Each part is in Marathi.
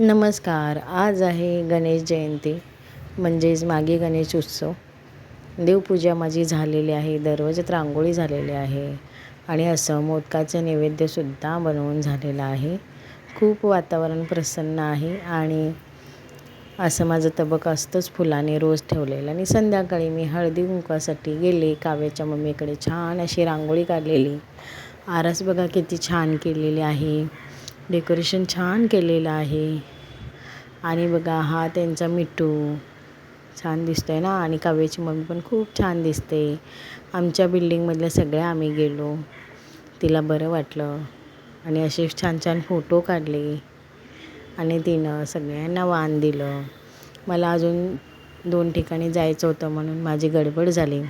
नमस्कार आज आहे गणेश जयंती म्हणजेच मागे गणेश उत्सव. देवपूजा माझी झालेली आहे दरवाजात रांगोळी झालेली आहे आणि असं मोदकाचं नैवेद्यसुद्धा बनवून झालेलं आहे. खूप वातावरण प्रसन्न आहे आणि असं माझं तबक असतंच फुलाने रोज ठेवलेलं आणि संध्याकाळी मी हळदी कुंकासाठी गेले काव्याच्या मम्मीकडे छान अशी रांगोळी काढलेली. आरस बघा किती छान केलेली आहे. डेकोरेशन छान केलेलं आहे. आणि बघा हा त्यांचा मिठू. छान दिसतो आहे ना? आणि काव्याची मम्मी पण खूप छान दिसते. आमच्या बिल्डिंगमधल्या सगळ्या आम्ही गेलो. तिला बरं वाटलं. आणि असे छान छान फोटो काढले. आणि तिनं सगळ्यांना वाण दिलं. मला अजून दोन ठिकाणी जायचं होतं म्हणून माझी गडबड झाली.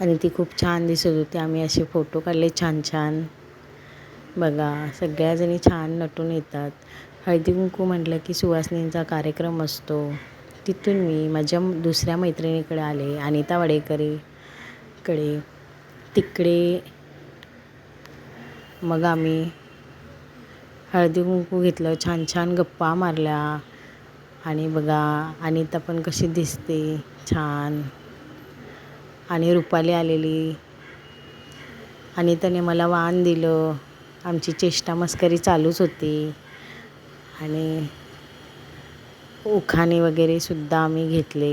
आणि ती खूप छान दिसत होती. आम्ही असे फोटो काढले छान छान. बघा सगळ्याजणी छान नटून येतात. हळदी कुंकू म्हटलं की सुवासिनींचा कार्यक्रम असतो. तिथून मी माझ्या दुसऱ्या मैत्रिणीकडे आले अनिता वाडेकरीकडे. तिकडे मग आम्ही हळदी कुंकू घेतलं छान छान गप्पा मारल्या. आणि बघा अनिता पण कशी दिसते छान. आणि रुपाली आलेली. अनिताने मला वाण दिलं. आमची चेष्टा मस्करी चालूच होती. आणि उखाणे वगैरे सुद्धा आम्ही घेतले.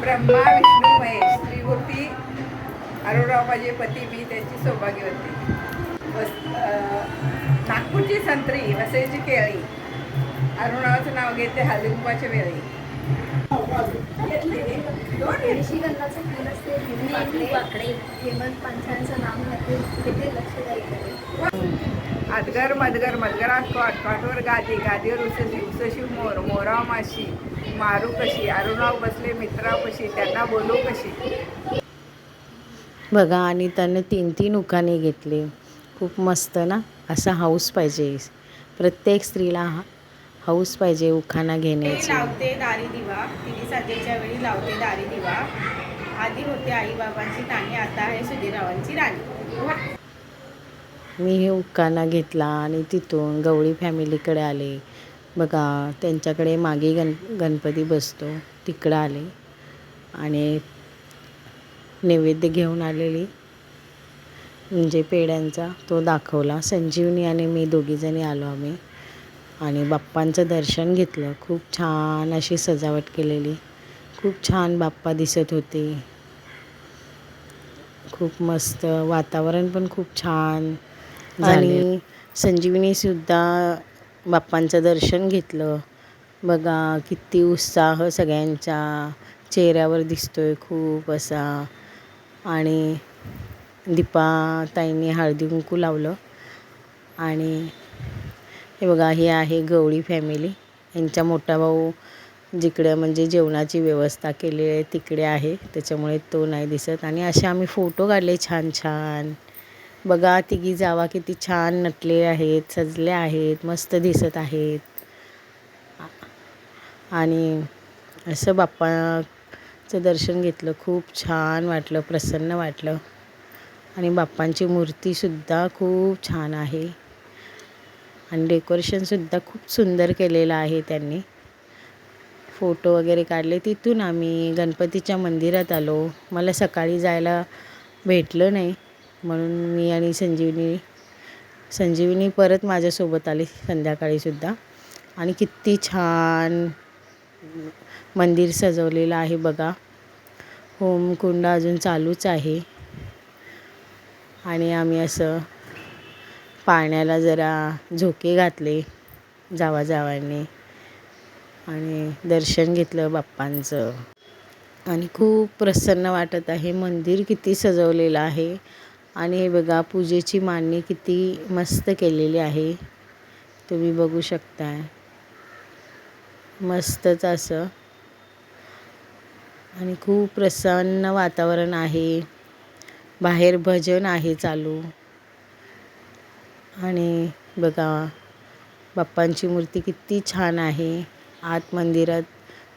ब्रह्मा विष्णू महेश त्रिमूर्ती अरुणराव माझे पती मी त्यांची सौभाग्यवती नागपूरची संत्री वसईची केळी. अरुणाचं नाव घेते हळदीकुंकवाच्या वेळी. हेमंत पांचांचं नाव तिथे लक्ष द्यायचं आदगर मदगर मदगरात कॉट कॉटवर गादी गादीवर उसशी उसशी मोर मोराव माशी मारू कशी अरुणाव बसले मित्राव कशी त्यांना बोलू कशी. बघा आणि त्यानं तीन तीन उखाणे घेतले. खूप मस्त ना? असा हाऊस पाहिजे. प्रत्येक स्त्रीला हा हाऊस पाहिजे उखाणा घेण्याची. लावते दारी दिवा. तिने सजेच्या वेळी लावते दारी दिवा. आधी होते आई बाबांची नाणी आता आहे सुधीररावांची राणी. मी हे उखाणा घेतला आणि तिथून गवळी फॅमिलीकडे आले. बघा त्यांच्याकडे मागे गण गणपती बसतो तिकडं आले आणि नैवेद्य घेऊन आलेली. म्हणजे पेड्यांचा तो दाखवला. संजीवनी आणि मी दोघीजणी आलो आम्ही आणि बाप्पांचं दर्शन घेतलं. खूप छान अशी सजावट केलेली. खूप छान बाप्पा दिसत होते. खूप मस्त वातावरण पण खूप छान. आणि संजीवनीसुद्धा बाप्पांचं दर्शन घेतलं. बघा किती उत्साह सगळ्यांच्या चेहऱ्यावर दिसतोय खूप असा. आणि दीपाताईंनी हळदी कुंकू लावलं. आणि हे बघा हे आहे गवळी फॅमिली. यांचा मोठा भाऊ जिकडे म्हणजे जेवणाची व्यवस्था केली आहे तिकडे आहे. त्याच्यामुळे तो नाही दिसत. आणि असे आम्ही फोटो काढले छान छान. बघा तिघी जावा किती छान नटले आहेत सजले आहेत मस्त दिसत आहेत. आणि असं बाप्पाचं दर्शन घेतलं खूप छान वाटलं प्रसन्न वाटलं. आणि बाप्पांची मूर्तीसुद्धा खूप छान आहे. आणि डेकोरेशनसुद्धा खूप सुंदर केलेलं आहे त्यांनी. फोटो वगैरे काढले तिथून आम्ही गणपतीच्या मंदिरात आलो. मला सकाळी जायला भेटलं नाही. म्हणून मी आणि संजीवनी संजीवनी परत माझ्यासोबत आली संध्याकाळीसुद्धा. आणि किती छान मंदिर सजवलेलं आहे बघा. होमकुंड अजून चालूच आहे. आणि आम्ही असं पाण्याला जरा झोके घातले जावाजावांनी. आणि दर्शन घेतलं बाप्पांचं. आणि खूप प्रसन्न वाटत आहे मंदिर किती सजवलेलं आहे. आणि हे बघा पूजेची मांडणी किती मस्त केलेली आहे. तुम्ही बघू शकताय. मस्तच असं. आणि खूप प्रसन्न वातावरण आहे. बाहेर भजन आहे चालू. आणि बघा बाप्पांची मूर्ती किती छान आहे. आत मंदिरात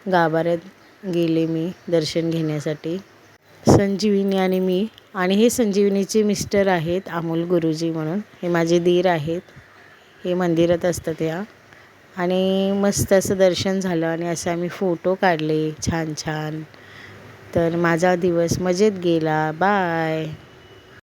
गाभाऱ्यात गेले मी दर्शन घेण्यासाठी. संजीवनी आणि मी आणि हे संजीवनीचे मिस्टर आहेत अमोल गुरुजी म्हणून. हे माझे दीर आहेत. हे मंदिरात असतं त्या आणि मस्त असं दर्शन झालं आणि असं आम्ही फोटो काढले. छान छान. तर माझा दिवस मजेत गेला. बाय.